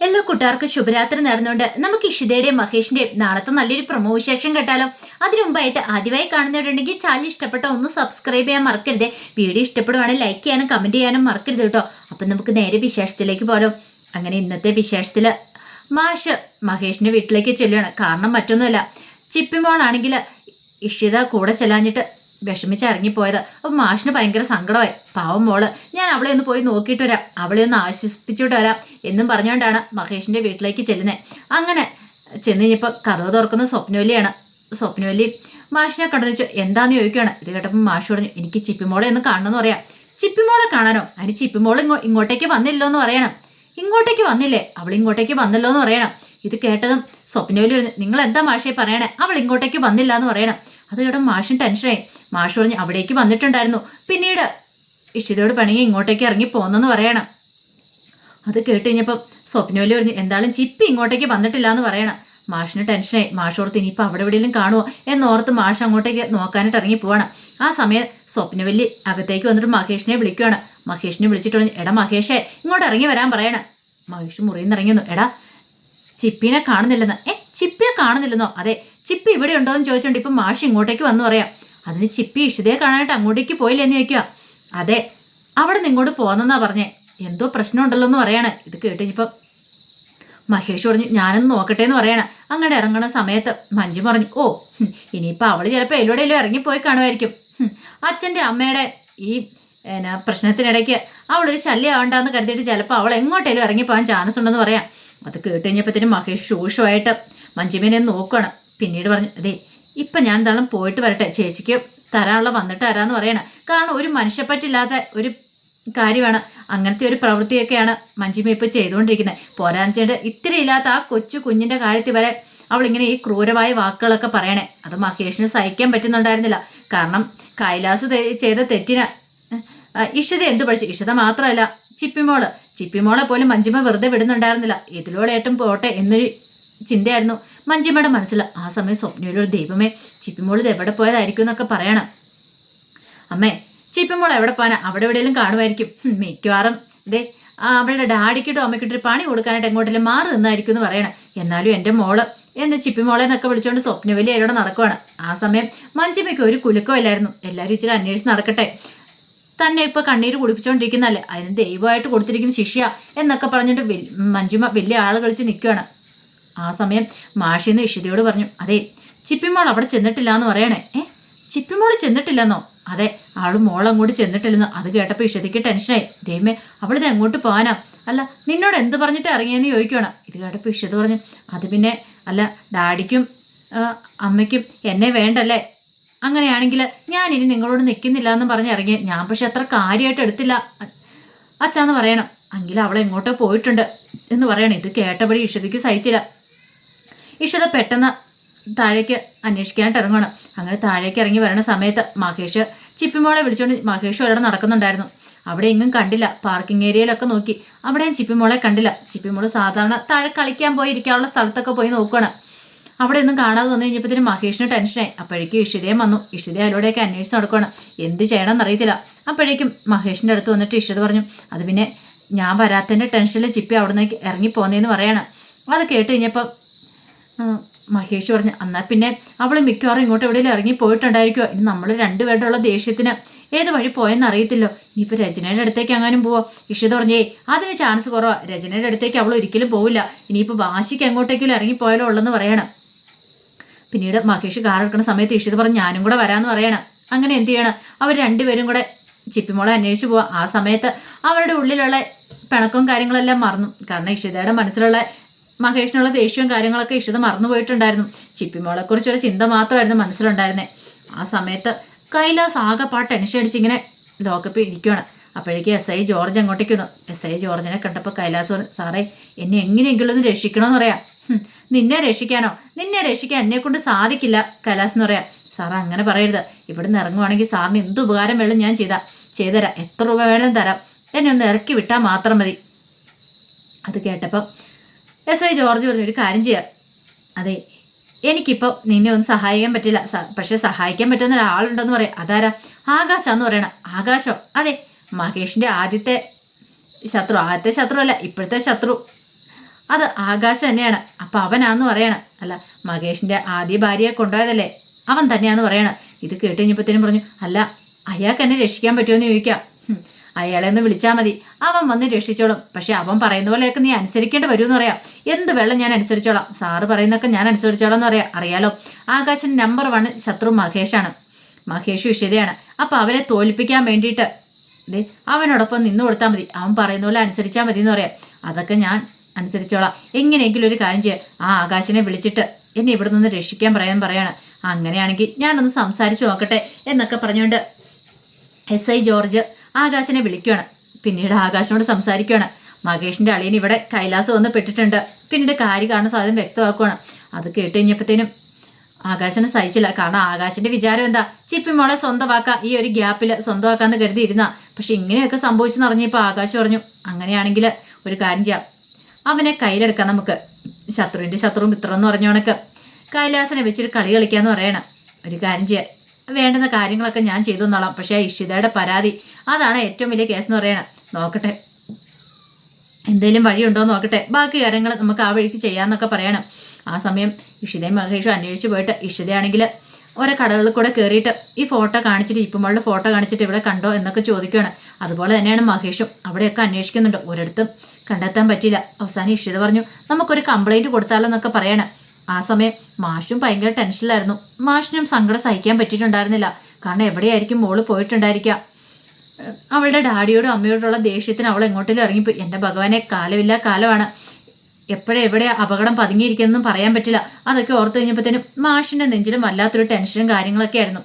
എല്ലാ കൂട്ടുകാർക്കും ശുഭരാത്രി നേർന്നുകൊണ്ട് നമുക്ക് ഇഷിതയുടെയും മഹേഷിന്റെയും നാളത്തെ നല്ലൊരു പ്രൊമോ വിശേഷം കേട്ടാലോ. അതിനു മുമ്പായിട്ട് ആദ്യമായി കാണുന്നവരുണ്ടെങ്കിൽ ചാനൽ ഇഷ്ടപ്പെട്ട ഒന്ന് സബ്സ്ക്രൈബ് ചെയ്യാൻ മറക്കരുത്. വീഡിയോ ഇഷ്ടപ്പെടുവാണെങ്കിൽ ലൈക്ക് ചെയ്യാനും കമന്റ് ചെയ്യാനും മറക്കരുത് കേട്ടോ. അപ്പം നമുക്ക് നേരെ വിശേഷത്തിലേക്ക് പോലും അങ്ങനെ ഇന്നത്തെ വിശേഷത്തിൽ മാഷ് മഹേഷിന്റെ വീട്ടിലേക്ക് ചെല്ലുകയാണ് കാരണം മറ്റൊന്നുമല്ല. ചിപ്പിമോളാണെങ്കിൽ ഇഷിത കൂടെ ചെല്ലാഞ്ഞിട്ട് വിഷമിച്ച് ഇറങ്ങിപ്പോയത് അപ്പം മാഷിന് ഭയങ്കര സങ്കടമായി. പാവം മോൾ. ഞാൻ അവളെ ഒന്ന് പോയി നോക്കിയിട്ട് വരാം. അവളെ ഒന്ന് ആശ്വസിപ്പിച്ചിട്ട് വരാം എന്നും പറഞ്ഞുകൊണ്ടാണ് മഹേഷിന്റെ വീട്ടിലേക്ക് ചെല്ലുന്നത് അങ്ങനെ ചെന്ന് കഴിഞ്ഞപ്പോൾ കഥ തുറക്കുന്ന സ്വപ്നവല്ലിയാണ്. സ്വപ്നവല്ലി മാഷിനെ കടന്നു വെച്ചു എന്താന്ന് ചോദിക്കുകയാണ് ഇത് കേട്ടപ്പോൾ മാഷ് പറഞ്ഞു എനിക്ക് ചിപ്പിമോളെ ഒന്ന് കാണണമെന്ന് പറയാം. ചിപ്പിമോളെ കാണാനോ? അതിന് ചിപ്പിമോളെ ഇങ്ങോട്ടേക്ക് വന്നില്ലോ എന്ന് പറയണം. ഇങ്ങോട്ടേക്ക് വന്നില്ലേ? അവൾ ഇങ്ങോട്ടേക്ക് വന്നല്ലോ എന്ന് പറയണം. ഇത് കേട്ടതും സ്വപ്നവിൽ നിങ്ങൾ എന്താ മാഷേ പറയണേ? അവൾ ഇങ്ങോട്ടേക്ക് വന്നില്ല എന്ന് പറയണം. അത് കേട്ടോ മാഷിന് ടെൻഷനായി മാഷ് പറഞ്ഞ് അവിടേക്ക് വന്നിട്ടുണ്ടായിരുന്നു. പിന്നീട് ഇഷിതയോട് പണിങ്ങി ഇങ്ങോട്ടേക്ക് ഇറങ്ങി പോന്നെന്ന് പറയണം. അത് കേട്ട് കഴിഞ്ഞപ്പം സ്വപ്നോലി പറഞ്ഞു എന്തായാലും ചിപ്പി ഇങ്ങോട്ടേക്ക് വന്നിട്ടില്ല എന്ന് പറയണം. മാഷിന് ടെൻഷനായി മാഷോർത്ത് ഇനിയിപ്പോൾ അവിടെ എവിടെയെങ്കിലും കാണുമോ എന്നോർത്ത് മാഷ് അങ്ങോട്ടേക്ക് നോക്കാനായിട്ട് ഇറങ്ങി പോവാണ്. ആ സമയം സ്വപ്നവല്ലി അകത്തേക്ക് വന്നിട്ട് മഹേഷിനെ വിളിക്കുകയാണ് മഹേഷിനെ വിളിച്ചിട്ട് പറഞ്ഞു എടാ മഹേഷേ ഇങ്ങോട്ട് ഇറങ്ങി വരാൻ പറയണം. മഹേഷ് മുറിയിൽ നിന്ന് ഇറങ്ങിയെന്നു എടാ ചിപ്പിനെ കാണുന്നില്ലെന്ന്. ഏ ചിപ്പിയെ കാണുന്നില്ലെന്നോ? അതെ ചിപ്പി ഇവിടെ ഉണ്ടോ എന്ന് ചോദിച്ചോണ്ട് ഇപ്പം മാഷ് ഇങ്ങോട്ടേക്ക് വന്നു പറയാം. അതിന് ചിപ്പി ഇഷിതയെ കാണാനായിട്ട് അങ്ങോട്ടേക്ക് പോയില്ലേ? എന്ന് ചോദിക്കുക അതെ അവിടെ നിന്ന് ഇങ്ങോട്ട് പോന്നെന്നാ പറഞ്ഞേ. എന്തോ പ്രശ്നമുണ്ടല്ലോ എന്ന് പറയാണ്. ഇത് കേട്ട് ഇപ്പം മഹേഷ് പറഞ്ഞു ഞാനൊന്ന് നോക്കട്ടെ എന്ന് പറയണ. അങ്ങോട്ട് ഇറങ്ങണ സമയത്ത് മഞ്ജു പറഞ്ഞു ഓ ഇനിയിപ്പോൾ അവൾ ചിലപ്പോൾ എല്ലോടെയല്ലോ ഇറങ്ങിപ്പോയി കാണുമായിരിക്കും. അച്ഛന്റെ അമ്മയുടെ ഈ എന്നാ പ്രശ്നത്തിനിടയ്ക്ക് അവളൊരു ശല്യം ആവണ്ടെന്ന് കരുതിയിട്ട് ചിലപ്പോൾ അവൾ എങ്ങോട്ടേലും ഇറങ്ങിപ്പോകാൻ ചാൻസ് ഉണ്ടെന്ന് പറയാം. അത് കേട്ട് കഴിഞ്ഞപ്പോഴത്തേനും മഹേഷ് ശൂഷമായിട്ട് മഞ്ജുമേനെ നോക്കണം പിന്നീട് പറഞ്ഞു അതെ ഇപ്പം ഞാൻ എന്താണ് പോയിട്ട് വരട്ടെ. ചേച്ചിക്ക് തരാനുള്ള വന്നിട്ട് തരാമെന്ന് പറയണം. കാരണം ഒരു മനുഷ്യപ്പറ്റില്ലാത്ത ഒരു കാര്യമാണ്. അങ്ങനത്തെ ഒരു പ്രവൃത്തിയൊക്കെയാണ് മഞ്ജിമ ഇപ്പോൾ ചെയ്തുകൊണ്ടിരിക്കുന്നത്. പോരാഞ്ചേട്ട് ഇത്തിരി ഇല്ലാത്ത ആ കൊച്ചു കുഞ്ഞിന്റെ കാര്യത്തിൽ വരെ അവളിങ്ങനെ ഈ ക്രൂരമായ വാക്കുകളൊക്കെ പറയണേ. അത് മഹേഷിന് സഹിക്കാൻ പറ്റുന്നുണ്ടായിരുന്നില്ല. കാരണം കൈലാസ് ചെയ്ത തെറ്റിന് ഇഷത എന്ത് പഠിച്ചു? ഇഷിത മാത്രമല്ല ചിപ്പിമോൾ. ചിപ്പിമോളെ പോലും മഞ്ജിമ വെറുതെ വിടുന്നുണ്ടായിരുന്നില്ല. ഇതിലൂടെ ഏറ്റവും പോട്ടെ എന്നൊരു ചിന്തയായിരുന്നു മഞ്ജിമയുടെ മനസ്സിൽ. ആ സമയം സ്വപ്നയിലൊരു ദൈവമേ ചിപ്പിമോൾ ഇത് എവിടെ പോയതായിരിക്കും എന്നൊക്കെ പറയണം. അമ്മേ ചിപ്പിമോൾ എവിടെ പോകാനാ അവിടെ എവിടെയെങ്കിലും കാണുമായിരിക്കും. മിക്കവാറും ഇതേ അവളുടെ ഡാഡിക്കിട്ടും അമ്മയ്ക്കിട്ടൊരു പണി കൊടുക്കാനായിട്ട് എങ്ങോട്ടെങ്കിലും മാറി നിന്നായിരിക്കും എന്ന് പറയണം. എന്നാലും എന്റെ മോൾ എന്നെ ചിപ്പിമോളെ എന്നൊക്കെ വിളിച്ചുകൊണ്ട് സ്വപ്നവലി അവരോട് നടക്കുവാണ്. ആ സമയം മഞ്ജിമയ്ക്ക് ഒരു കുലുക്കമില്ലായിരുന്നു എല്ലാവരും ഇച്ചിരി അന്വേഷിച്ച് നടക്കട്ടെ. തന്നെ ഇപ്പൊ കണ്ണീര് കുടിപ്പിച്ചുകൊണ്ടിരിക്കുന്നല്ലേ അതിന് ദൈവമായിട്ട് കൊടുത്തിരിക്കുന്ന ശിഷ്യ എന്നൊക്കെ പറഞ്ഞിട്ട് മഞ്ജുമ വലിയ ആൾ കളിച്ച് നിൽക്കുകയാണ് ആ സമയം മാഷിന്ന് ഇഷിതയോട് പറഞ്ഞു അതെ ചിപ്പിമോൾ അവിടെ ചെന്നിട്ടില്ല എന്ന് പറയണേ. ഏ? ചിപ്പിമോൾ ചെന്നിട്ടില്ലെന്നോ? അതെ ആൾ മോളങ്ങോട്ട് ചെന്നിട്ടില്ലെന്നോ. അത് കേട്ടപ്പോൾ ഇഷിതയ്ക്ക് ടെൻഷനായി. ദൈവമേ അവളിത് എങ്ങോട്ട് പോകാനാ അല്ല നിന്നോട് എന്ത് പറഞ്ഞിട്ട് ഇറങ്ങിയെന്ന് ചോദിക്കുകയാണ് ഇത് കേട്ടപ്പോൾ ഇഷിത പറഞ്ഞു അത് പിന്നെ അല്ല ഡാഡിക്കും അമ്മയ്ക്കും എന്നെ വേണ്ടല്ലേ? അങ്ങനെയാണെങ്കിൽ ഞാൻ ഇനി നിങ്ങളോട് നിൽക്കുന്നില്ല എന്ന് പറഞ്ഞ് ഇറങ്ങി. ഞാൻ പക്ഷെ അത്ര കാര്യമായിട്ട് എടുത്തില്ല. അച്ഛാന്ന് പറയണം എങ്കിലും അവളെ എങ്ങോട്ടോ പോയിട്ടുണ്ട് എന്ന് പറയണം. ഇത് കേട്ടപടി ഇഷതയ്ക്ക് സഹിച്ചില്ല. ഇഷത പെട്ടെന്ന് താഴേക്ക് അന്വേഷിക്കാനായിട്ട് ഇറങ്ങണം അങ്ങനെ താഴേക്ക് ഇറങ്ങി വരണ സമയത്ത് മഹേഷ് ചിപ്പിമോളെ വിളിച്ചുകൊണ്ട് മഹേഷ് അവിടെ നടക്കുന്നുണ്ടായിരുന്നു. അവിടെ എങ്ങും കണ്ടില്ല. പാർക്കിംഗ് ഏരിയയിലൊക്കെ നോക്കി. അവിടെയും ചിപ്പിമോളെ കണ്ടില്ല. ചിപ്പിമോൾ സാധാരണ താഴെ കളിക്കാൻ പോയി ഇരിക്കാനുള്ള സ്ഥലത്തൊക്കെ പോയി നോക്കുകയാണ് അവിടെ ഒന്നും കാണാതെ വന്നു കഴിഞ്ഞപ്പോഴത്തേനും മഹേഷിന് ടെൻഷനായി അപ്പോഴേക്കും ഇഷിതയും വന്നു. ഇഷിത അതിലൂടെയൊക്കെ അന്വേഷിച്ച് നടക്കുകയാണ് എന്ത് ചെയ്യണമെന്ന് അറിയത്തില്ല. അപ്പോഴേക്കും മഹേഷിന്റെ അടുത്ത് വന്നിട്ട് ഇഷിത പറഞ്ഞു അത് പിന്നെ ഞാൻ വരാത്തതിന്റെ ടെൻഷനിൽ ചിപ്പി അവിടെ ഇറങ്ങി പോന്നേന്ന് പറയാണ്. അത് കേട്ട് കഴിഞ്ഞപ്പം മഹേഷ് പറഞ്ഞു എന്നാൽ പിന്നെ അവൾ മിക്കവാറും ഇങ്ങോട്ട് എവിടെയെങ്കിലും ഇറങ്ങി പോയിട്ടുണ്ടായിരിക്കുമോ ഇനി നമ്മൾ രണ്ടുപേരുടെ ഉള്ള ദേഷ്യത്തിന് ഏത് വഴി പോയെന്ന് അറിയത്തില്ലോ? ഇനിയിപ്പോൾ രചനയുടെ അടുത്തേക്ക് എങ്ങാനും പോവോ? ഇഷിത പറഞ്ഞേ അതിന് ചാൻസ് കുറവാ. രചനയുടെ അടുത്തേക്ക് അവൾ ഒരിക്കലും പോവില്ല. ഇനിയിപ്പോൾ വാശിക്ക് എങ്ങോട്ടേക്കെങ്കിലും ഇറങ്ങിപ്പോയാലോ ഉള്ളെന്ന് പറയണം. പിന്നീട് മഹേഷ് കാർ എടുക്കുന്ന സമയത്ത് ഇഷിത പറഞ്ഞ് ഞാനും കൂടെ വരാമെന്ന് പറയണം. അങ്ങനെ എന്ത് ചെയ്യണം? അവർ രണ്ടുപേരും കൂടെ ചിപ്പിമോളെ അന്വേഷിച്ച് പോവാം. ആ സമയത്ത് അവരുടെ ഉള്ളിലുള്ള പിണക്കവും കാര്യങ്ങളെല്ലാം മറന്നു. കാരണം ഇഷിതയുടെ മനസ്സിലുള്ള മഹേഷിനുള്ള ദേഷ്യവും കാര്യങ്ങളൊക്കെ ഇഷിത മറന്നുപോയിട്ടുണ്ടായിരുന്നു ചിപ്പിമോളെ കുറിച്ചൊരു ചിന്ത മാത്രമായിരുന്നു മനസ്സിലുണ്ടായിരുന്നത് ആ സമയത്ത് കൈലാസ് ആകെപ്പാ ടെൻഷൻ അടിച്ചിങ്ങനെ ലോക്കപ്പിൽ ഇരിക്കുകയാണ് അപ്പോഴേക്ക് എസ് ഐ ജോർജ് അങ്ങോട്ടേക്ക് വന്നു. എസ് ഐ ജോർജിനെ കണ്ടപ്പോൾ കൈലാസ് പറഞ്ഞു സാറേ എന്നെ എങ്ങനെയെങ്കിലും ഒന്ന് രക്ഷിക്കണമെന്ന് പറയാം. നിന്നെ രക്ഷിക്കാനോ? നിന്നെ രക്ഷിക്കാൻ എന്നെ കൊണ്ട് സാധിക്കില്ല കൈലാസ് എന്ന് പറയാം. സാർ അങ്ങനെ പറയരുത്. ഇവിടുന്ന് ഇറങ്ങുവാണെങ്കിൽ സാറിന് എന്ത് ഉപകാരം വേണം ഞാൻ ചെയ്താ. ചെയ്തുതരാം. എത്ര രൂപ വേണം തരാം. എന്നെ ഒന്ന് ഇറക്കി വിട്ടാൽ മാത്രം മതി. അത് കേട്ടപ്പം എസ് ഐ ജോർജ് പറഞ്ഞു ഒരു കാര്യം ചെയ്യാം. അതെ എനിക്കിപ്പോൾ നിന്നെ ഒന്നും സഹായിക്കാൻ പറ്റില്ല. പക്ഷെ സഹായിക്കാൻ പറ്റുന്ന ഒരാളുണ്ടെന്ന് പറയാം. അതാരാ? ആകാശാന്ന് പറയണം. ആകാശോ. അതെ മഹേഷിന്റെ ആദ്യത്തെ ശത്രു. ആദ്യത്തെ ശത്രു അല്ല ഇപ്പോഴത്തെ ശത്രു. അത് ആകാശ് തന്നെയാണ്. അപ്പം അവനാന്ന് പറയണം. അല്ല മഹേഷിന്റെ ആദ്യ ഭാര്യയെ കൊണ്ടുപോയതല്ലേ? അവൻ തന്നെയാന്ന് പറയണം. ഇത് കേട്ട് കഴിഞ്ഞപ്പോഴത്തേനും പറഞ്ഞു അല്ല അയാൾക്ക് എന്നെ രക്ഷിക്കാൻ പറ്റുമോ എന്ന് ചോദിക്കാം. അയാളെ ഒന്ന് വിളിച്ചാൽ മതി. അവൻ വന്ന് രക്ഷിച്ചോളും. പക്ഷെ അവൻ പറയുന്ന പോലെയൊക്കെ നീ അനുസരിക്കേണ്ടി വരുമെന്ന് പറയാം. എന്ത് വെള്ളം ഞാൻ അനുസരിച്ചോളാം? സാറ് പറയുന്നൊക്കെ ഞാൻ അനുസരിച്ചോളാം എന്ന് പറയാം. അറിയാലോ? ആകാശൻ നമ്പർ വൺ ശത്രു മഹേഷാണ്. മഹേഷ് വിഷയതയാണ് അപ്പോൾ അവരെ തോൽപ്പിക്കാൻ വേണ്ടിയിട്ട് ദേ അവനോടൊപ്പം നിന്ന് കൊടുത്താൽ മതി. അവൻ പറയുന്ന പോലെ അനുസരിച്ചാൽ മതി എന്ന് പറയാം. അതൊക്കെ ഞാൻ അനുസരിച്ചോളാം. എങ്ങനെയെങ്കിലും ഒരു കാര്യം ചെയ്യുക ആ ആകാശനെ വിളിച്ചിട്ട് എന്നെ ഇവിടെ നിന്ന് രക്ഷിക്കാൻ പറയാൻ പറയാണ്. അങ്ങനെയാണെങ്കിൽ ഞാനൊന്ന് സംസാരിച്ചു നോക്കട്ടെ എന്നൊക്കെ പറഞ്ഞുകൊണ്ട് എസ് ഐ ജോർജ് ആകാശിനെ വിളിക്കുകയാണ്. പിന്നീട് ആകാശിനോട് സംസാരിക്കുകയാണ്. മകേഷിന്റെ അളിയൻ ഇവിടെ കൈലാസം വന്ന് പെട്ടിട്ടുണ്ട്. പിന്നീട് കാര്യം കാണുന്ന സാധ്യത വ്യക്തമാക്കുകയാണ് അത് കേട്ട് ആകാശനെ സഹിച്ചില്ല. കാരണം ആകാശിന്റെ വിചാരം എന്താ? ചിപ്പി മോളെ സ്വന്തമാക്ക. ഈ ഒരു ഗ്യാപ്പിൽ സ്വന്തമാക്കാന്ന് കരുതിയിരുന്ന. പക്ഷെ ഇങ്ങനെയൊക്കെ സംഭവിച്ചു അറിഞ്ഞപ്പോൾ ആകാശ് പറഞ്ഞു അങ്ങനെയാണെങ്കിൽ ഒരു കാര്യം ചെയ്യാം. അവനെ കയ്യിലെടുക്കാം നമുക്ക്. ശത്രുവിന്റെ ശത്രു മിത്രം എന്ന് പറഞ്ഞ കണക്ക്. കൈലാസനെ വെച്ചൊരു കളി കളിക്കാന്ന് പറയണം. ഒരു കാര്യം ചെയ്യാം. വേണ്ടുന്ന കാര്യങ്ങളൊക്കെ ഞാൻ ചെയ്തു എന്നോളാം പക്ഷേ ഇഷിതയുടെ പരാതി അതാണ് ഏറ്റവും വലിയ കേസ് എന്ന് പറയണത്. നോക്കട്ടെ. എന്തെങ്കിലും വഴിയുണ്ടോ നോക്കട്ടെ. ബാക്കി കാര്യങ്ങൾ നമുക്ക് ആ വഴിക്ക് ചെയ്യാമെന്നൊക്കെ പറയണം. ആ സമയം ഇഷിതയും മഹേഷും അന്വേഷിച്ച് പോയിട്ട് ഇഷിതയാണെങ്കിൽ ഓരോ കടകളിൽ കൂടെ കയറിയിട്ട് ഈ ഫോട്ടോ കാണിച്ചിട്ട് ഇപ്പമ്മളുടെ ഫോട്ടോ കാണിച്ചിട്ട് ഇവിടെ കണ്ടോ എന്നൊക്കെ ചോദിക്കുകയാണ്. അതുപോലെ തന്നെയാണ് മഹേഷും അവിടെയൊക്കെ അന്വേഷിക്കുന്നുണ്ട്. ഒരിടത്തും കണ്ടെത്താൻ പറ്റില്ല അവസാനം ഇഷിത പറഞ്ഞു നമുക്കൊരു കംപ്ലൈന്റ് കൊടുത്താലോ എന്നൊക്കെ പറയണം. ആ സമയം മാഷും ഭയങ്കര ടെൻഷനിലായിരുന്നു. മാഷിനും സങ്കടം സഹിക്കാൻ പറ്റിയിട്ടുണ്ടായിരുന്നില്ല. കാരണം എവിടെയായിരിക്കും മോൾ പോയിട്ടുണ്ടായിരിക്കുക? അവളുടെ ഡാഡിയോടും അമ്മയോടുള്ള ദേഷ്യത്തിന് അവൾ എങ്ങോട്ടേലും ഇറങ്ങിപ്പോയി. എന്റെ ഭഗവാനെ കാലമില്ല കാലമാണ്. എപ്പോഴെവിടെ അപകടം പതുങ്ങിയിരിക്കുന്നതെന്നും പറയാൻ പറ്റില്ല. അതൊക്കെ ഓർത്ത് കഴിഞ്ഞപ്പോഴത്തേനും മാഷിന്റെ നെഞ്ചിലും വല്ലാത്തൊരു ടെൻഷനും കാര്യങ്ങളൊക്കെ ആയിരുന്നു.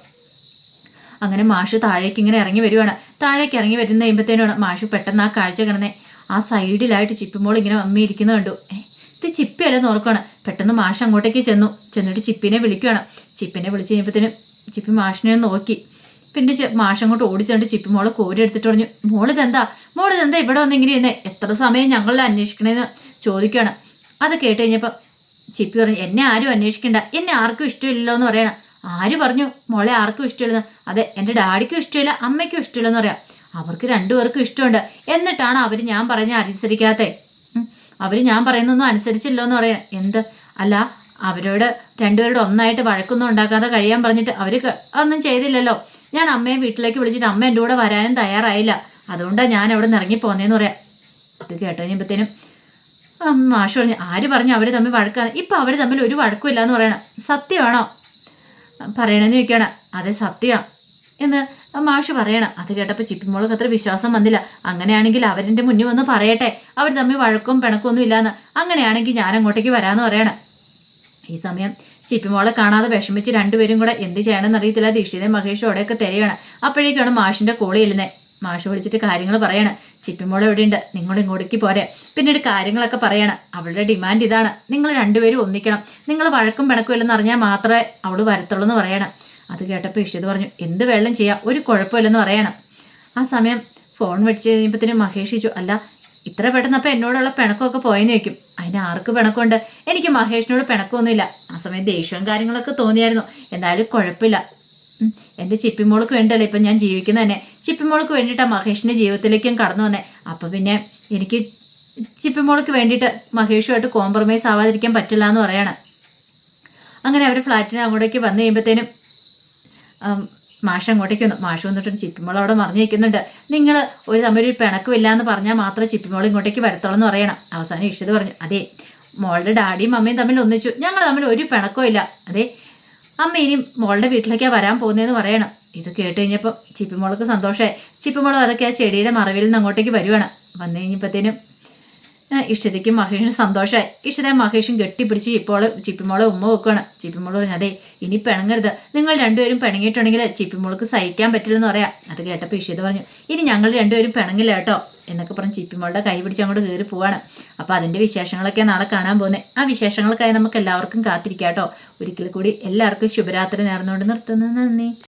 അങ്ങനെ മാഷ് താഴേക്ക് ഇങ്ങനെ ഇറങ്ങി വരുവാണ്. താഴേക്ക് ഇറങ്ങി വരുന്ന കഴിയുമ്പോഴത്തേനാണ് മാഷ് പെട്ടെന്ന് ആ കാഴ്ച കിടന്നേ ആ സൈഡിലായിട്ട് ചിപ്പിമോൾ ഇങ്ങനെ അമ്മി ഇരിക്കുന്നത് കണ്ടു. ഇത് ചിപ്പിയല്ലെന്ന് ഓർക്കുകയാണ് പെട്ടെന്ന് മാഷ് അങ്ങോട്ടേക്ക് ചെന്നു. ചെന്നിട്ട് ചിപ്പിനെ വിളിക്കുകയാണ് ചിപ്പിനെ വിളിച്ച് കഴിഞ്ഞപ്പോഴത്തേനും ചിപ്പി മാഷിനെ നോക്കി. പിന്നെ മാഷ് അങ്ങോട്ട് ഓടിച്ചോണ്ട് ചിപ്പി മോളെ കോരി എടുത്തിട്ട് പറഞ്ഞു മോളിതെന്താ മോളിതെന്താ ഇവിടെ വന്ന് ഇങ്ങനെ ഇരുന്നേ എത്ര സമയം ഞങ്ങളെ അന്വേഷിക്കണേന്ന് ചോദിക്കുകയാണ് അത് കേട്ട് കഴിഞ്ഞപ്പോൾ ചിപ്പി പറഞ്ഞു എന്നെ ആരും അന്വേഷിക്കണ്ട. എന്നെ ആർക്കും ഇഷ്ടമില്ലല്ലോ എന്ന് പറയണം. ആര് പറഞ്ഞു? മോളെ ആർക്കും ഇഷ്ടമില്ലെന്ന്. അതെ എന്റെ ഡാഡിക്കും ഇഷ്ടമില്ല അമ്മയ്ക്കും ഇഷ്ടമില്ലെന്ന് പറയാം. അവർക്ക് രണ്ടുപേർക്കും ഇഷ്ടമുണ്ട്. എന്നിട്ടാണ് അവർ ഞാൻ പറഞ്ഞ അനുസരിക്കാത്തേ അവർ ഞാൻ പറയുന്നൊന്നും അനുസരിച്ചില്ലോ എന്ന് പറയാം എന്ത്? അല്ല അവരോട് രണ്ടുപേരോട് ഒന്നായിട്ട് വഴക്കൊന്നും ഉണ്ടാക്കാതെ കഴിയാൻ പറഞ്ഞിട്ട് അവർ ഒന്നും ചെയ്തില്ലല്ലോ. ഞാൻ അമ്മയെ വീട്ടിലേക്ക് വിളിച്ചിട്ട് അമ്മ എന്റെ കൂടെ വരാനും തയ്യാറായില്ല. അതുകൊണ്ടാണ് ഞാൻ അവിടെ നിന്ന് ഇറങ്ങിപ്പോന്നേന്ന് പറയാം. ഇത് കേട്ട് കഴിയുമ്പോഴത്തേനും മാഷ് പറഞ്ഞു ആര് പറഞ്ഞു അവർ തമ്മിൽ വഴക്കാന്ന്? ഇപ്പം അവർ തമ്മിൽ ഒരു വഴക്കും എന്ന് പറയണം. സത്യമാണോ? പറയണമെന്ന് ചോദിക്കണം. അതെ സത്യമാണ് എന്ന് മാഷ് പറയണം. അത് കേട്ടപ്പോൾ ചിപ്പിമോൾക്ക് അത്ര വിശ്വാസം വന്നില്ല. അങ്ങനെയാണെങ്കിൽ അവരിന്റെ മുന്നിൽ വന്ന് പറയട്ടെ. അവർ തമ്മിൽ വഴക്കും പിണക്കും ഒന്നും ഇല്ലാന്ന്. അങ്ങനെയാണെങ്കിൽ ഞാൻ അങ്ങോട്ടേക്ക് വരാമെന്ന് പറയണം. ഈ സമയം ചിപ്പിമോളെ കാണാതെ വിഷമിച്ച് രണ്ടുപേരും കൂടെ എന്ത് ചെയ്യണമെന്ന് അറിയത്തില്ല. ദീക്ഷിതയും മഹേഷും അവിടെയൊക്കെ തിരയാണ്. അപ്പോഴേക്കാണ് മാഷിന്റെ കോളി ചെല്ലുന്നത് മാഷ് വിളിച്ചിട്ട് കാര്യങ്ങൾ പറയാണ്. ചിപ്പിമോൾ എവിടെയുണ്ട്? നിങ്ങൾ ഇങ്ങോട്ടേക്ക് പോരെ. പിന്നീട് കാര്യങ്ങളൊക്കെ പറയണം. അവളുടെ ഡിമാൻഡ് ഇതാണ്. നിങ്ങൾ രണ്ടുപേരും ഒന്നിക്കണം. നിങ്ങൾ വഴക്കും പിണക്കും ഇല്ലെന്ന് അറിഞ്ഞാൽ മാത്രമേ അവൾ വരത്തുള്ളൂ എന്ന് പറയണം. അത് കേട്ടപ്പോൾ ഇഷിത് പറഞ്ഞു എന്ത് വെള്ളം ചെയ്യാം ഒരു കുഴപ്പമില്ലെന്ന് പറയണം. ആ സമയം ഫോൺ വെച്ച് കഴിഞ്ഞപ്പോഴത്തേനും മഹേഷ് ചോദിച്ചു അല്ല ഇത്ര പെട്ടെന്ന് അപ്പം എന്നോടുള്ള പിണക്കമൊക്കെ പോയെന്ന് ചോദിക്കും. അതിന് ആർക്ക് പിണക്കമുണ്ട്? എനിക്ക് മഹേഷിനോട് പിണക്കമൊന്നുമില്ല. ആ സമയം ദേഷ്യവും കാര്യങ്ങളൊക്കെ തോന്നിയായിരുന്നു. എന്തായാലും കുഴപ്പമില്ല. എന്റെ ചിപ്പിമോൾക്ക് വേണ്ടിയല്ലേ ഇപ്പം ഞാൻ ജീവിക്കുന്നത് തന്നെ. ചിപ്പിമോൾക്ക് വേണ്ടിയിട്ടാണ് മഹേഷിന്റെ ജീവിതത്തിലേക്കും കടന്നു വന്നേ. അപ്പം പിന്നെ എനിക്ക് ചിപ്പിമോൾക്ക് വേണ്ടിയിട്ട് മഹേഷുമായിട്ട് കോംപ്രമൈസ് ആവാതിരിക്കാൻ പറ്റില്ല എന്ന് പറയണം. അങ്ങനെ അവർ ഫ്ലാറ്റിന് അങ്ങോട്ടേക്ക് വന്നു കഴിയുമ്പോഴത്തേനും മാഷ് അങ്ങോട്ടേക്ക് വന്നു. മാഷ് വന്നിട്ട് ചിപ്പിമോൾ അവിടെ മറിഞ്ഞു നിൽക്കുന്നുണ്ട് നിങ്ങൾ ഒരു തമ്മിൽ പിണക്കമില്ല എന്ന് പറഞ്ഞാൽ മാത്രമേ ചിപ്പിമോൾ ഇങ്ങോട്ടേക്ക് വരത്തുള്ളൂ എന്ന് പറയണം. അവസാനം ഇഷിത് പറഞ്ഞു അതെ മോളുടെ ഡാഡിയും അമ്മയും തമ്മിൽ ഒന്നിച്ചു. ഞങ്ങൾ തമ്മിൽ ഒരു പിണക്കവും ഇല്ല. അതെ അമ്മ ഇനി മോളുടെ വീട്ടിലേക്കാണ് വരാൻ പോകുന്നതെന്ന് പറയണം. ഇത് കേട്ട് കഴിഞ്ഞപ്പോൾ ചിപ്പിമോൾക്ക് സന്തോഷമായി ചിപ്പിമോളും അതൊക്കെ ആ ചെടിയുടെ മറവിൽ നിന്ന് അങ്ങോട്ടേക്ക് വരുവാണ്. വന്നു കഴിഞ്ഞപ്പോഴത്തേനും ആ, മഹേഷിന് സന്തോഷമായി ഇഷ്ടത മഹേഷും കെട്ടിപ്പിടിച്ച് ഇപ്പോൾ ചിപ്പിമോളെ ഉമ്മ വെക്കുകയാണ് ചിപ്പിമോൾ പറഞ്ഞു അതെ ഇനി പിണങ്ങരുത്. നിങ്ങൾ രണ്ടുപേരും പിണങ്ങിയിട്ടുണ്ടെങ്കിൽ ചിപ്പിമോൾക്ക് സഹിക്കാൻ പറ്റില്ലെന്ന് പറയാം. അത് കേട്ടപ്പോൾ ഇഷിത പറഞ്ഞു ഇനി ഞങ്ങൾ രണ്ടുപേരും പിണങ്ങില്ല കേട്ടോ എന്നൊക്കെ പറഞ്ഞ് ചിപ്പിമോളുടെ കൈ പിടിച്ച് അങ്ങോട്ട് കയറി പോവാണ്. അപ്പോൾ അതിന്റെ വിശേഷങ്ങളൊക്കെ നാളെ കാണാൻ പോകുന്നത് ആ വിശേഷങ്ങൾക്കായി നമുക്ക് എല്ലാവർക്കും കാത്തിരിക്കാം കേട്ടോ. ഒരിക്കൽ കൂടി എല്ലാവർക്കും ശുഭരാത്രി നേർന്നുകൊണ്ട് നിർത്തുന്നു. നന്ദി.